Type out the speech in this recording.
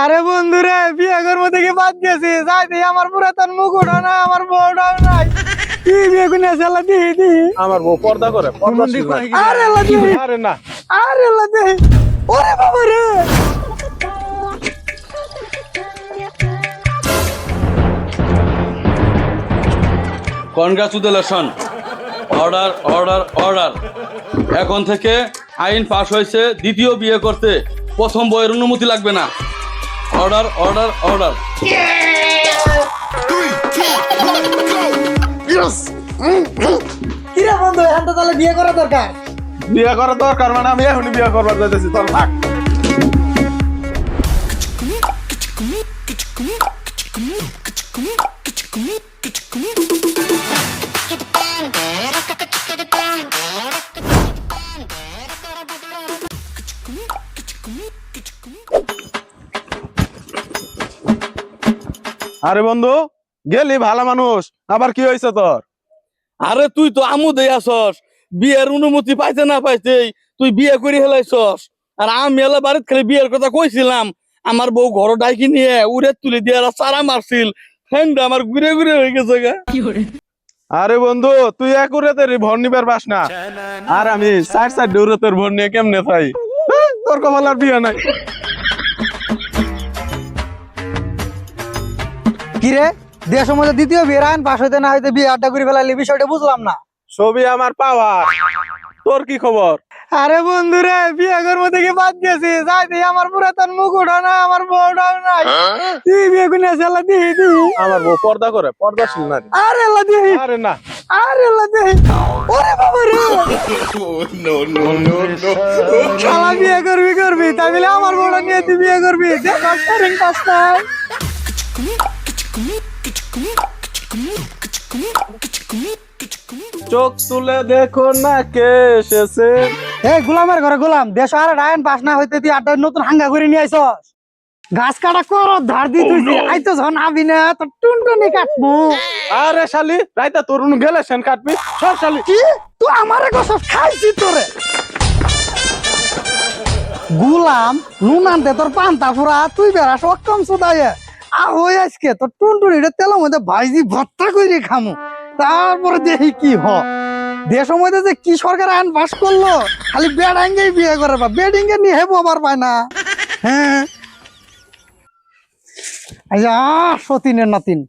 আরে বন্ধুরে বিয়ে করব থেকে বাদ গেছি। যাইতে আমার পুরাতন মুকুটও না আমার বউটাও নাই। কি বিয়ে করে আল্লাহ দিহি দিহি আমার বউ পর্দা করে। আরে আল্লাহ দিহি আরে না। আরে আল্লাহ দিহি ওরে বাবা রে। কনগ্রাচুলেশন। Order order order. এখন থেকে আইন পাশ হয়েছে দ্বিতীয় বিয়ে করতে। প্রথম বইয়ের অনুমতি লাগবে না। অর্ডার অর্ডার অর্ডার কিরে বন্ধু এখন তো তাহলে বিয়ে করা দরকার? বিয়ে করা দরকার মানে আমি এখনই বিয়ে করবার যাইতেছি তোর থাক। আরে বন্ধু গেলি ভালো মানুষ আবার কি হয়েছে তোর? আরে তুই তো আমু দেই আসস বিয়ের অনুমতি পাইতে না পাইতেই তুই বিয়ে করে হেলাইছস। আর আমি এলা বাড়িতে খালি বিয়ের কথা কইছিলাম আমার বউ ঘর ডাইকি নিয়ে উড়ে তুলে দিয়ে আর সারা মারছিল ফ্যানটা আমার ঘুরে ঘুরে হয়ে গেছে গা। আরে বন্ধু তুই একুরেতে ভর নিবার পাস না। আর আমি সাইড সাইড দৌড়ে তোর ভর নিয়ে কেমনে থাই হ্যাঁ, তোর কমালার বিয়ে নাই। কিরে দেশ মধ্যে দ্বিতীয় বিয়ের আইন পাশ হইতে না হইতে বিয়ে আড্ডা করে ফেলাইলে বিষয়টা বুঝলাম না। ছবি আমার পাওয়া তোর কি খবর? আরে বন্ধুরে বিয়ে করব থেকে বাদ গেছি। যাইতে আমার পুরাতন মুকুটও না আমার বউটাও নাই কি বিয়ে করে দিহি আমার বউ পর্দা করে পর্দাশীল নারী আরে দিহি। আরে না। আরে আল্লাহ দিহি। ওরে বাবা রে। শালা বিয়ে করবি করবি। তাই আমার বউটা নিয়ে তুই বিয়ে করবি। দেখ রিং চোখ তুলে দেখো না কে এসেছে। এই গোলামের ঘরে গোলাম দেশ আর ডায়ন পাস না হইতে তুই আড্ডা নতুন হাঙ্গা করে নিয়ে আইছস। গাছ কাটা কর ধার দি তুই আইতো যখন আবি না তো টুনটুনি কাটবো। আরে শালি রাইতা তরুণ গেলে সেন কাটবি। সব শালি। কি? তুই আমারে কসব খাইছি তোরে। গুলাম নুন আনতে তোর পান্তা ফুরা তুই বেড়াস অক্ষম সুদায় হই আজকে। তো টুনটুন, এটা মধ্যে করে খামু। তারপরে দেখি কি হ। দেশ মধ্যে যে কি সরকার আইন পাস করল, খালি বেড আঙ্গেই বিয়ে করে বা বেড ইঙ্গে নিয়ে হেবো আবার পায় না। হ্যাঁ। আচ্ছা সতীনের নাতিন।